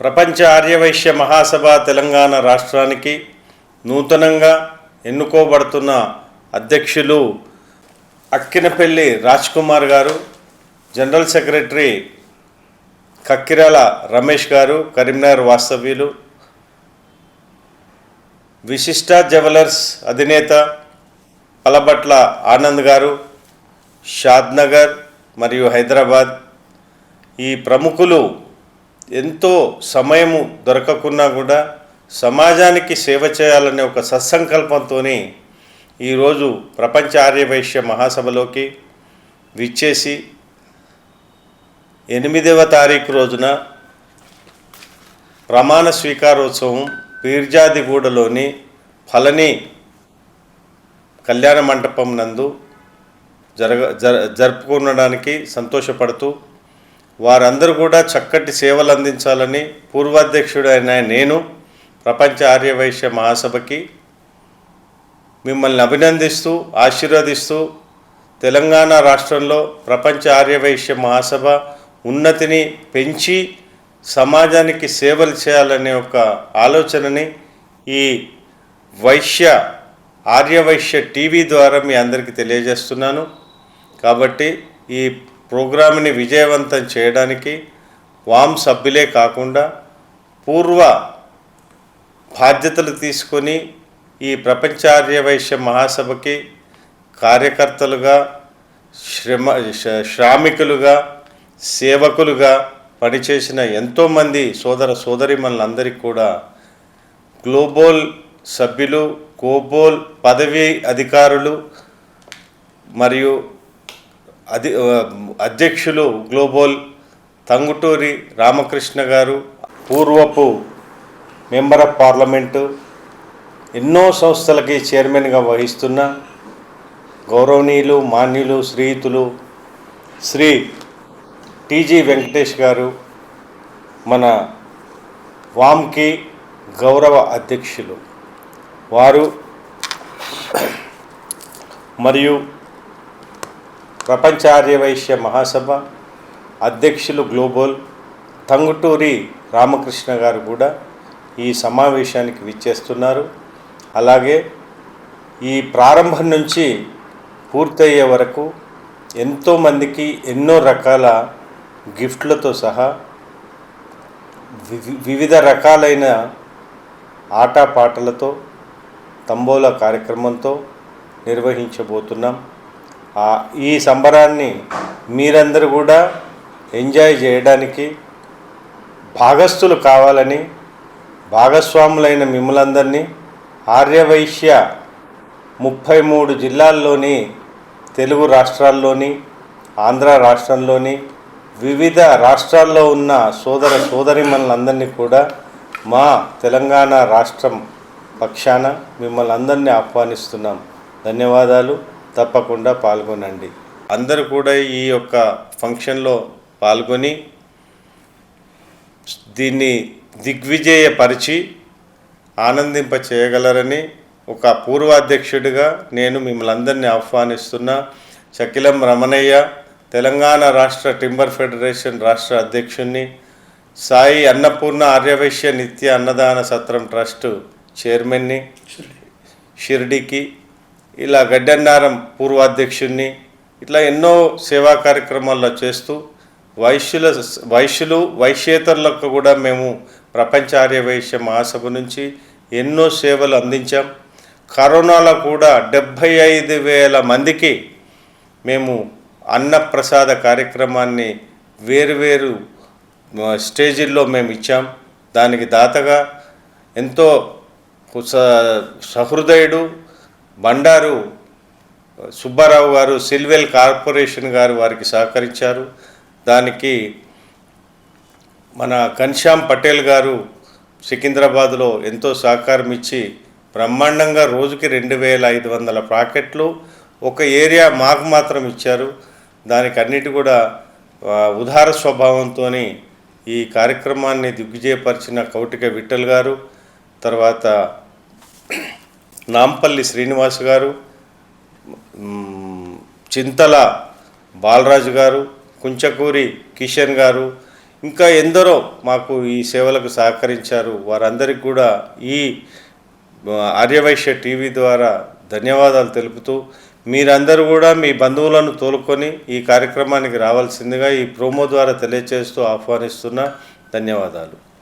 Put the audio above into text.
ప్రపంచ ఆర్యవైశ్య మహాసభ తెలంగాణ రాష్ట్రానికి నూతనంగా ఎన్నుకోబడుతున్న అధ్యక్షులు అక్కినపల్లి రాజ్ కుమార్ గారు జనరల్ సెక్రటరీ కక్కిరాల రమేష్ గారు కరీంనగర్ వాస్తవ్యులు విశిష్ట జ్యువెలర్స్ అధినేత పలబట్ల ఆనంద్ గారు షాద్నగర్ మరియు హైదరాబాద్ ఈ ప్రముఖులు ఎంతో సమయము దొరకకున్నా కూడా సమాజానికి సేవ చేయాలనే ఒక సత్సంకల్పంతో ఈరోజు ప్రపంచ ఆర్యవైశ్య మహాసభలోకి విచ్చేసి ఎనిమిదవ తారీఖు రోజున ప్రమాణ స్వీకారోత్సవం పీర్జాదిగూడలోని ఫలని కళ్యాణ మంటపం నందు జరగ జర జరుపుకునడానికి సంతోషపడుతూ వారందరూ కూడా చక్కటి సేవలు అందించాలని పూర్వాధ్యక్షుడైన నేను ప్రపంచ ఆర్యవైశ్య మహాసభకి మిమ్మల్ని అభినందిస్తూ ఆశీర్వదిస్తూ తెలంగాణ రాష్ట్రంలో ప్రపంచ ఆర్యవైశ్య మహాసభ ఉన్నతిని పెంచి సమాజానికి సేవలు చేయాలనే ఒక ఆలోచనని ఈ వైశ్య ఆర్యవైశ్య టీవీ ద్వారా మీ అందరికీ తెలియజేస్తున్నాను. కాబట్టి ఈ ప్రోగ్రామ్ని విజయవంతం చేయడానికి వామ్ సభ్యులే కాకుండా పూర్వ బాధ్యతలు తీసుకొని ఈ ప్రపంచార్య వైశ్య మహాసభకి కార్యకర్తలుగా శ్రమ శ- శ్రామికులుగా సేవకులుగా పనిచేసిన ఎంతోమంది సోదర సోదరిమణులందరికీ కూడా గ్లోబోల్ సభ్యులు కోబోల్ పదవి అధికారులు మరియు అధి అధ్యక్షులు గ్లోబల్ తంగుటూరి రామకృష్ణ గారు పూర్వపు మెంబర్ ఆఫ్ పార్లమెంటు ఎన్నో సంస్థలకి చైర్మన్గా వహిస్తున్న గౌరవనీయులు మాన్యులు శ్రీయుతులు శ్రీ టీజీ వెంకటేష్ గారు మన వామ్కి గౌరవ అధ్యక్షులు. వారు మరియు ప్రపంచ ఆర్యవైశ్య మహాసభ అధ్యక్షులు గ్లోబల్ తంగుటూరి రామకృష్ణ గారు కూడా ఈ సమావేశానికి విచ్చేస్తున్నారు. అలాగే ఈ ప్రారంభం నుంచి పూర్తయ్యే వరకు ఎంతోమందికి ఎన్నో రకాల గిఫ్ట్లతో సహా వివి- వివిధ రకాలైన ఆటపాటలతో తంబోలా కార్యక్రమంతో నిర్వహించబోతున్నాం. ఈ సంబరాన్ని మీరందరూ కూడా ఎంజాయ్ చేయడానికి భాగస్థులు కావాలని భాగస్వాములైన మిమ్మలందరినీ ఆర్యవైశ్య ముప్పై మూడు జిల్లాల్లోని తెలుగు రాష్ట్రాల్లోని ఆంధ్ర రాష్ట్రంలోని వివిధ రాష్ట్రాల్లో ఉన్న సోదర సోదరిమణులందరినీ కూడా మా తెలంగాణ రాష్ట్రం పక్షాన మిమ్మల్ని అందరినీ ఆహ్వానిస్తున్నాం. ధన్యవాదాలు. తప్పకుండా పాల్గొనండి. అందరూ కూడా ఈ యొక్క ఫంక్షన్లో పాల్గొని దీన్ని దిగ్విజయపరిచి ఆనందింప చేయగలరని ఒక పూర్వాధ్యక్షుడిగా నేను మిమ్మల్ని అందరినీ ఆహ్వానిస్తున్నా. చకిలం రమణయ్య తెలంగాణ రాష్ట్ర టింబర్ ఫెడరేషన్ రాష్ట్ర అధ్యక్షుణ్ణి సాయి అన్నపూర్ణ ఆర్యవైశ్య నిత్య అన్నదాన సత్రం ట్రస్ట్ చైర్మన్ని షిర్డీకి ఇలా గడ్డన్నారం పూర్వాధ్యక్షుణ్ణి ఇట్లా ఎన్నో సేవా కార్యక్రమాల్లో చేస్తూ వైశ్యుల వైశ్యులు వైశ్యేతరులకు కూడా మేము ప్రపంచ వైశ్య మహాసభ నుంచి ఎన్నో సేవలు అందించాం. కరోనాలో కూడా డెబ్భై ఐదు వేల మందికి మేము అన్నప్రసాద కార్యక్రమాన్ని వేరువేరు స్టేజీల్లో మేము ఇచ్చాం. దానికి దాతగా ఎంతో స- సహృదయుడు బండారు సుబ్బారావు గారు సిల్వెల్ కార్పొరేషన్ గారు వారికి సహకరించారు. దానికి మన ఘన్శ్యామ్ పటేల్ గారు సికింద్రాబాద్లో ఎంతో సహకారం ఇచ్చి బ్రహ్మాండంగా రోజుకి రెండు వేల ఐదు వందల ప్యాకెట్లు ఒక ఏరియా మాకు మాత్రం ఇచ్చారు. దానికి అన్నిటి కూడా ఉదార స్వభావంతో ఈ కార్యక్రమాన్ని దిగ్విజయపరిచిన కౌటిక విఠల్ గారు తర్వాత నాంపల్లి శ్రీనివాస్ గారు చింతల బాలరాజు గారు కుంచకూరి కిషన్ గారు ఇంకా ఎందరో మాకు ఈ సేవలకు సహకరించారు. వారందరికీ కూడా ఈ ఆర్యవైశ్య టీవీ ద్వారా ధన్యవాదాలు తెలుపుతూ మీరందరూ కూడా మీ బంధువులను తోలుకొని ఈ కార్యక్రమానికి రావాల్సిందిగా ఈ ప్రోమో ద్వారా తెలియజేస్తూ ఆహ్వానిస్తున్న. ధన్యవాదాలు.